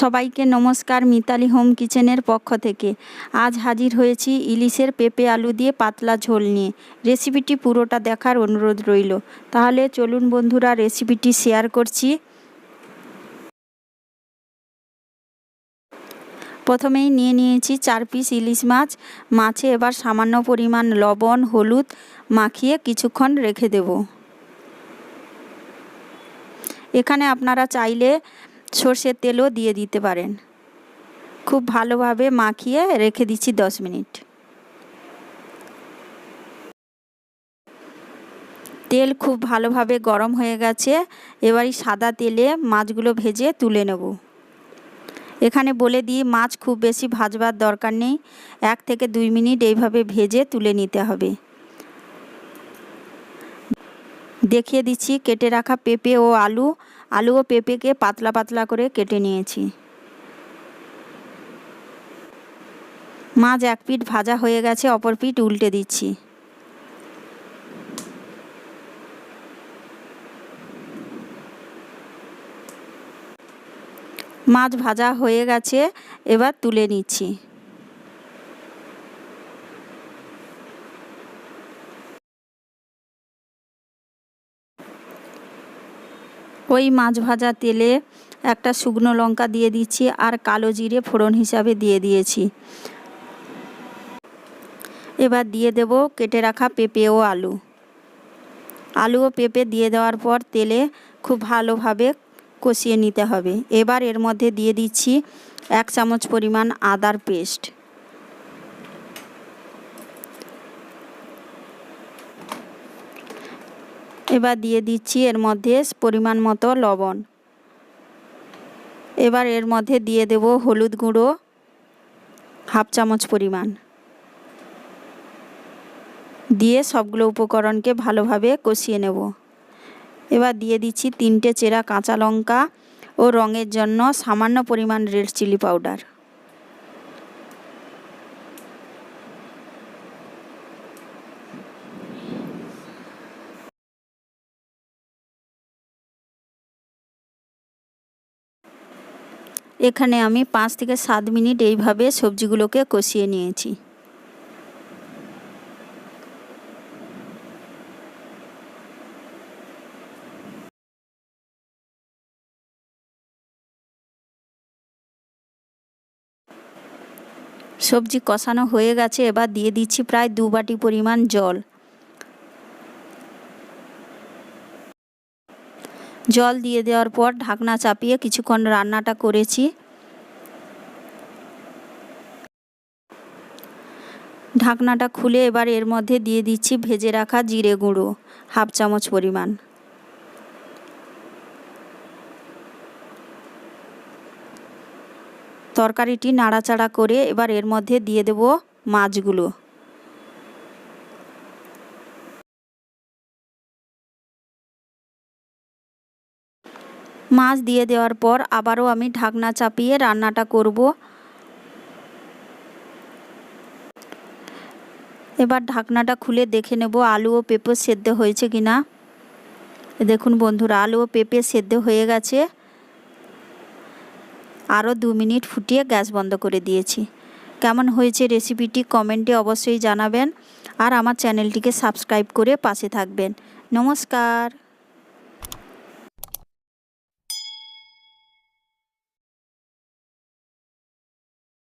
সবাইকে নমস্কার, মিতালি হোম কিচেনের পক্ষ থেকে। আজ হাজির হয়েছি ইলিশের পেঁপে আলু দিয়ে পাতলা ঝোল নিয়ে। রেসিপিটি পুরোটা দেখার অনুরোধ রইল। তাহলে চলুন বন্ধুরা, রেসিপিটি শেয়ার করছি। প্রথমেই নিয়ে নিয়েছি চার পিস ইলিশ মাছ। মাছে এবার সামান্য পরিমাণ লবণ, হলুদ মাখিয়ে কিছুক্ষণ রেখে দেব। এখানে আপনারা চাইলে সর্ষের তেলও দিয়ে দিতে পারেন। খুব ভালোভাবে মাখিয়ে রেখে দিচ্ছি দশ মিনিট। তেল খুব ভালোভাবে গরম হয়ে গেছে, এবারই সাদা তেলে মাছগুলো ভেজে তুলে নেব। এখানে বলে দিই, মাছ খুব বেশি ভাজবার দরকার নেই, এক থেকে দুই মিনিট এইভাবে ভেজে তুলে নিতে হবে। দেখিয়ে দিচ্ছি, কেটে রাখা পেঁপে ও আলু আলু ও পেঁপেকে পাতলা পাতলা করে কেটে নিয়েছি। মাছ এক পিঠ ভাজা হয়ে গেছে, অপর পিঠ উল্টে দিচ্ছি। মাছ ভাজা হয়ে গেছে, এবার তুলে নিচ্ছি। ওই মাছ ভাজা তেলে একটা শুকনো লঙ্কা দিয়ে দিচ্ছি আর কালো জিরে ফোড়ন হিসাবে দিয়ে দিয়েছি। এবার দিয়ে দেব কেটে রাখা পেঁপে ও আলু। আলু ও পেঁপে দিয়ে দেওয়ার পর তেলে খুব ভালোভাবে কষিয়ে নিতে হবে। এবার এর মধ্যে দিয়ে দিচ্ছি এক চামচ পরিমাণ আদার পেস্ট। এবার দিয়ে দিচ্ছি এর মধ্যে পরিমাণ মতো লবণ। এবার এর মধ্যে দিয়ে দেব হলুদ গুঁড়ো, হাফ চামচ পরিমাণ। দিয়ে সবগুলো উপকরণকে ভালোভাবে কষিয়ে নেব। এবার দিয়ে দিচ্ছি তিনটে চেরা কাঁচা লঙ্কা ও রঙের জন্য সামান্য পরিমাণ রেড চিলি পাউডার। এখানে আমি পাঁচ থেকে সাত মিনিট এইভাবে সবজিগুলোকে কষিয়ে নিয়েছি। সবজি কষানো হয়ে গেছে, এবার দিয়ে দিচ্ছি প্রায় দু বাটি পরিমাণ জল। জল দিয়ে দেওয়ার পর ঢাকনা চাপিয়ে কিছুক্ষণ রান্নাটা করেছি। ঢাকনাটা খুলে এবার এর মধ্যে দিয়ে দিচ্ছি ভেজে রাখা জিরে গুঁড়ো, হাফ চামচ পরিমাণ। তরকারিটি নাড়াচাড়া করে এবার এর মধ্যে দিয়ে দেব মাছগুলো। মাছ দিয়ে দেওয়ার পর আবারও আমি ঢাকনা চাপিয়ে রান্নাটা করব। এবার ঢাকনাটা খুলে দেখে নেব আলু ও পেঁপে সেদ্ধ হয়েছে কিনা। দেখুন বন্ধুরা, আলু ও পেঁপে সেদ্ধ হয়ে গেছে। আরও দু মিনিট ফুটিয়ে গ্যাস বন্ধ করে দিয়েছি। কেমন হয়েছে রেসিপিটি কমেন্টে অবশ্যই জানাবেন আর আমার চ্যানেলটিকে সাবস্ক্রাইব করে পাশে থাকবেন। নমস্কার।